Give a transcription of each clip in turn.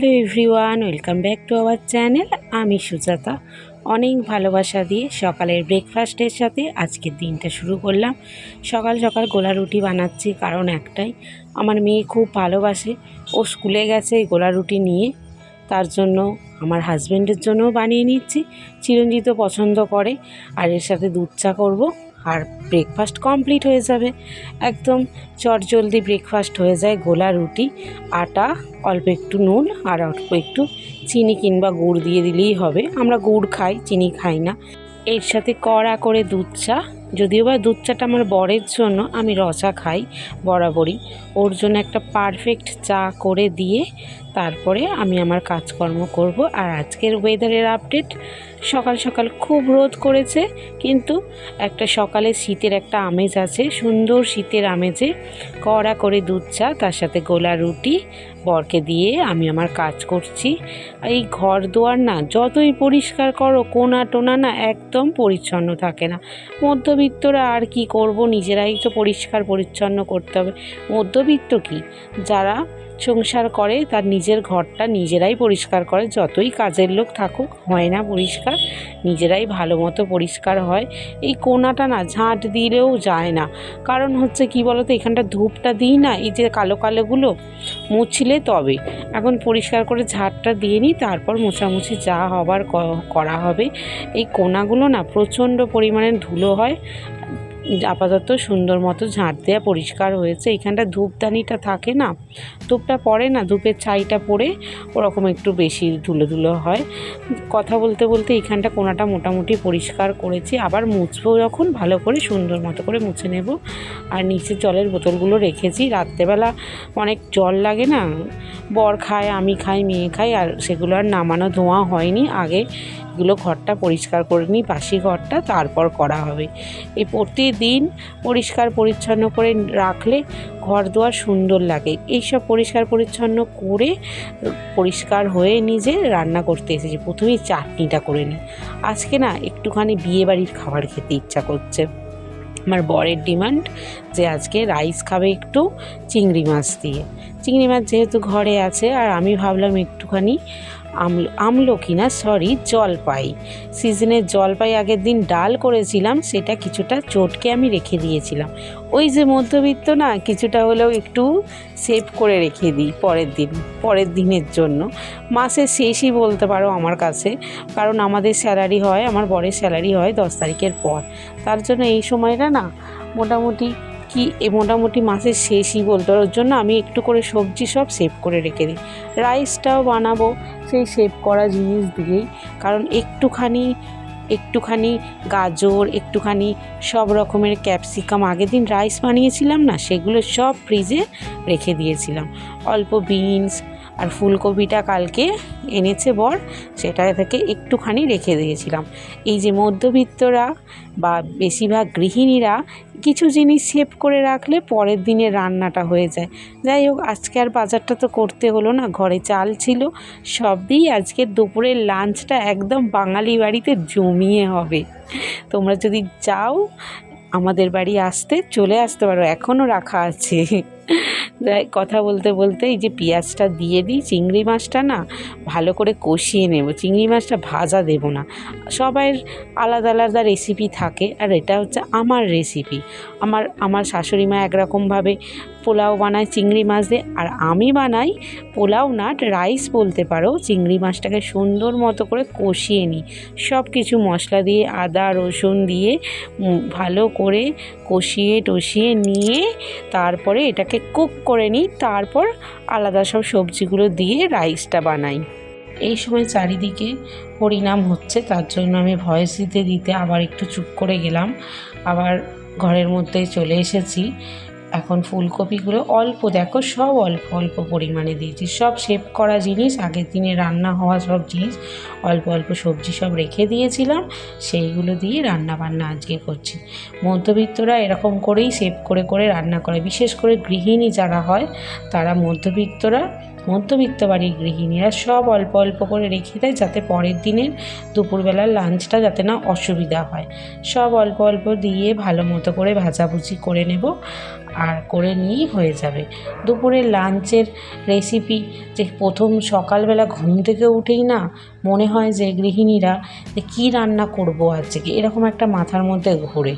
Hello everyone, welcome back to our channel. আমি সুজাতা। অনেক ভালোবাসা দিয়ে সকালের ব্রেকফাস্টের সাথে আজকের দিনটা শুরু করলাম। সকাল সকাল গোলা রুটি বানাচ্ছি, কারণ একটাই, আমার মেয়ে খুব ভালোবাসে। ও স্কুলে গেছে এই গোলা রুটি নিয়ে, তার জন্য আমার হাজব্যান্ডের জন্যও বানিয়ে নিচ্ছি। চিরঞ্জিত পছন্দ করে, আর এর সাথে দুধ চা করব। আর ব্রেকফাস্ট কমপ্লিট হয়ে যাবে। একদম চটজলদি ব্রেকফাস্ট হয়ে যায় গোলা রুটি, আটা, অল্প একটু নুন আর অল্প একটু চিনি কিংবা গুড় দিয়ে দিলেই হবে। আমরা গুড় খাই, চিনি খাই না। এর সাথে কড়া করে দুধ চা, যদিও বা দুধ চাটা আমার বরের জন্য, আমি রচা খাই বরাবরই। ওর জন্য একটা পারফেক্ট চা করে দিয়ে তারপরে আমি আমার কাজকর্ম করব। আর আজকের ওয়েদারের আপডেট সকাল সকাল খুব রোদ করেছে, কিন্তু একটা সকালে শীতের একটা আমেজ আছে, সুন্দর শীতের আমেজে কড়া করে দুধ চা, তার সাথে গোলা রুটি, বরকে দিয়ে আমি আমার কাজ করছি। এই ঘর দুয়ার না, যতই পরিষ্কার করো, কোনা টোনা না একদম পরিচ্ছন্ন থাকে না। মধ্যবিত্তরা আর কি করব, নিজেরাই তো পরিষ্কার পরিচ্ছন্ন করতে হবে। মধ্যবিত্ত কি? যারা সংসার করে, তার নিজের ঘরটা নিজেরাই পরিষ্কার করে। যতই কাজের লোক থাকুক, হয় না পরিষ্কার, নিজেরাই ভালো মতো পরিষ্কার হয়। এই কোনাটা না ঝাঁট দিলেও যায় না। কারণ হচ্ছে কি বলতো, এখানটা ধূপটা দিই না, এই যে কালো কালোগুলো মুছলে তবে। এখন পরিষ্কার করে ঝাঁটটা দিয়ে নিই, তারপর মোছামুছি যা হবার করা হবে। এই কোনাগুলো না প্রচণ্ড পরিমাণে ধুলো হয়। আপাতত সুন্দর মতো ঝাঁট দেওয়া পরিষ্কার হয়েছে। এখানটা ধূপদানিটা থাকে না, ধূপটা পড়ে না, ধূপের ছাইটা পড়ে ওরকম একটু বেশি ধুলো ধুলো হয়। কথা বলতে বলতে এইখানটা কোনাটা মোটামুটি পরিষ্কার করেছি। আবার মুছবো যখন, ভালো করে সুন্দর মতো করে মুছে নেব। আর নিচে জলের বোতলগুলো রেখেছি। রাত্রেবেলা অনেক জল লাগে না, বর খায়, আমি খাই, মেয়ে খাই আর সেগুলো আর নামানো ধোঁয়া হয়নি। আগে এগুলো ঘরটা পরিষ্কার করে নিই, বাসি ঘরটা, তারপর করা হবে। এই প্রতিদিন পরিষ্কার পরিচ্ছন্ন করে রাখলে ঘর দুয়ার সুন্দর লাগে। এইসব পরিষ্কার পরিচ্ছন্ন করে, পরিষ্কার হয়ে নিজে রান্না করতে এসেছি। প্রথমেই চাটনিটা করে নিই। আজকে না একটুখানি বিয়েবাড়ির খাবার খেতে ইচ্ছা করছে। আমার বরের ডিমান্ড যে আজকে রাইস খাবে একটু চিংড়ি মাছ দিয়ে। চিংড়ি মাছ যেহেতু ঘরে আছে, আর আমি ভাবলাম একটুখানি আমল আমলকি না সরি জলপাই সিজনের জলপাই আগের দিন ডাল করেছিলাম, সেটা কিছুটা চটকে আমি রেখে দিয়েছিলাম। ওই যে মধ্যবিত্ত না, কিছুটা হলেও একটু সেভ করে রেখে দিই পরের দিন, পরের দিনের জন্য। মাসের শেষই বলতে পারো আমার কাছে, কারণ আমাদের স্যালারি হয়, আমার বরের স্যালারি হয় দশ তারিখের পর। তার জন্য এই সময়টা না, মোটামুটি কি? মোটামুটি মাসের শেষই বলতো। ওর জন্য আমি একটু করে সবজি সব সেভ করে রেখে দিই। রাইসটাও বানাবো, সেই সেভ করা জিনিস দিয়েই। কারণ একটুখানি একটুখানি গাজর, একটুখানি সব রকমের ক্যাপসিকাম আগের দিন রাইস বানিয়েছিলাম না, সেগুলো সব ফ্রিজে রেখে দিয়েছিলাম। অল্প বিনস আর ফুলকপিটা কালকে এনেছে বর, সেটা থেকে একটুখানি রেখে দিয়েছিলাম। এই যে মধ্যবিত্তরা বা বেশিরভাগ গৃহিণীরা কিছু জিনিস সেভ করে রাখলে পরের দিনে রান্নাটা হয়ে যায়। যাই হোক, আজকে আর বাজারটা তো করতে হলো না, ঘরে চাল ছিল, সব দিয়েই আজকে দুপুরের লাঞ্চটা একদম বাঙালি বাড়িতে জমিয়ে হবে। তোমরা যদি চাও আমাদের বাড়ি আসতে, চলে আসতে পারো এখনও রাখা আছে। কথা বলতে বলতে এই যে পেঁয়াজটা দিয়ে দিই, চিংড়ি মাছটা না ভালো করে কষিয়ে নেব। চিংড়ি মাছটা ভাজা দেব না। সবাইয়ের আলাদা আলাদা রেসিপি থাকে আর এটা হচ্ছে আমার রেসিপি আমার আমার শাশুড়ি মা একরকমভাবে পোলাও বানায় চিংড়ি মাছ দিয়ে আর আমি বানাই পোলাও না রাইস বলতে পারো। চিংড়ি মাছটাকে সুন্দর মতো করে কষিয়ে নিই। সব কিছু মশলা দিয়ে আদা, রসুন দিয়ে ভালো করে কষিয়ে টষিয়ে নিয়ে তারপরে এটাকে কুক করে নিই, তারপর আলাদা সব সবজিগুলো দিয়ে রাইসটা বানাই। এই সময় চারিদিকে পরিণাম হচ্ছে, তার জন্য আমি ভয়েস দিতে দিতে আবার একটু চুপ করে গেলাম। আবার ঘরের মধ্যে চলে এসেছি। এখন ফুলকপিগুলো অল্প, দেখো সব অল্প অল্প পরিমাণে দিয়েছি। সব সেভ করা জিনিস, আগের দিনে রান্না হওয়া সব জিনিস, অল্প অল্প সবজি সব রেখে দিয়েছিলাম, সেইগুলো দিয়ে রান্না বান্না আজকে করছি। মধ্যবিত্তরা এরকম করেই সেভ করে করে রান্না করে। বিশেষ করে গৃহিণী যারা হয়, তারা মধ্যবিত্তরা মধ্যবিত্ত বাড়ির গৃহিণীরা সব অল্প অল্প করে রেখে দেয় যাতে পরের দিনের দুপুরবেলার লাঞ্চটা যাতে না অসুবিধা হয়। সব অল্প অল্প দিয়ে ভালো মতো করে ভাজাভুজি করে নেব আর করে নিয়েই হয়ে যাবে। দুপুরের লাঞ্চের রেসিপি যে প্রথম সকালবেলা ঘুম থেকে উঠেই না মনে হয় যে গৃহিণীরা যে কী রান্না করব আজকে, এরকম একটা মাথার মধ্যে ঘোরে।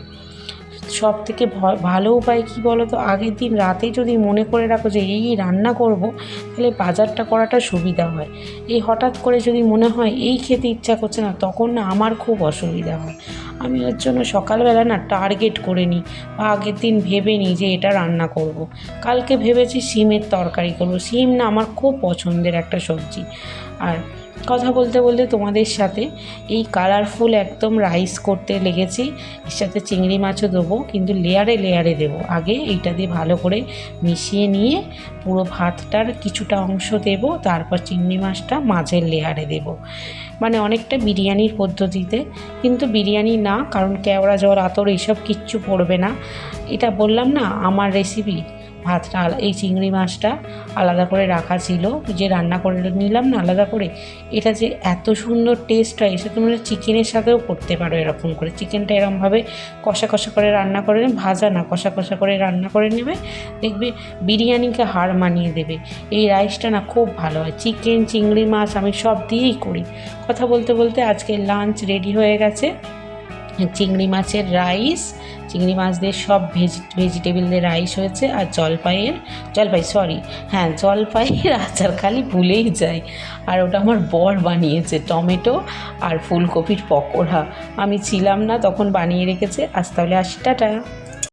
সব থেকে ভালো উপায় কী বলো তো আগের দিন রাতে যদি মনে করে রাখো যে এই রান্না করব, তাহলে বাজারটা করাটা সুবিধা হয়। এই হঠাৎ করে যদি মনে হয় এই খেতে ইচ্ছা করছে না, তখন না আমার খুব অসুবিধা হয়। আমি ওর জন্য সকালবেলা না টার্গেট করে নিই বা আগের দিন ভেবে নিই যে এটা রান্না করব। কালকে ভেবেছি সিমের তরকারি করব। সিম না আমার খুব পছন্দের একটা সবজি। আর কথা বলতে বলতে তোমাদের সাথে এই কালারফুল একদম রাইস করতে লেগেছি। এর সাথে চিংড়ি মাছও দেবো, কিন্তু লেয়ারে লেয়ারে দেবো। আগে এইটা দিয়ে ভালো করে মিশিয়ে নিয়ে পুরো ভাতটার কিছুটা অংশ দেবো, তারপর চিংড়ি মাছটা মাঝের লেয়ারে দেবো। মানে অনেকটা বিরিয়ানির পদ্ধতিতে, কিন্তু বিরিয়ানি না, কারণ কেওড়া, জল, আতর এইসব কিচ্ছু পড়বে না। এটা বললাম না, আমার রেসিপি ভাতটা এই চিংড়ি মাছটা আলাদা করে রাখা ছিল। যে রান্না করে নিলাম না আলাদা করে। এটা যে এত সুন্দর টেস্ট হয় সেটা তোমরা চিকেনের সাথেও করতে পারো এরকম করে। চিকেনটা এরমভাবে কষা কষা করে রান্না করে ভাজা না, কষা কষা করে রান্না করে নেবে। দেখবে বিরিয়ানিকে হার মানিয়ে দেবে। এই রাইসটা না খুব ভালো হয়। চিকেন, চিংড়ি, মাছ আমি সব দিয়েই করি। কথা বলতে বলতে আজকে লাঞ্চ রেডি হয়ে গেছে। চিংড়ি মাছের রাইস, চিংড়ি মাছ দিয়ে সব ভেজি ভেজিটেবিল দিয়ে রাইস হয়েছে আর জলপাইয়ের, জলপাই সরি হ্যাঁ জলপাইয়ের আচার খালি ভুলেই যাই। আর ওটা আমার বর বানিয়েছে, টমেটো আর ফুলকপির পকোড়া। আমি ছিলাম না, তখন বানিয়ে রেখেছে। আজ তাহলে আসি, টাটা।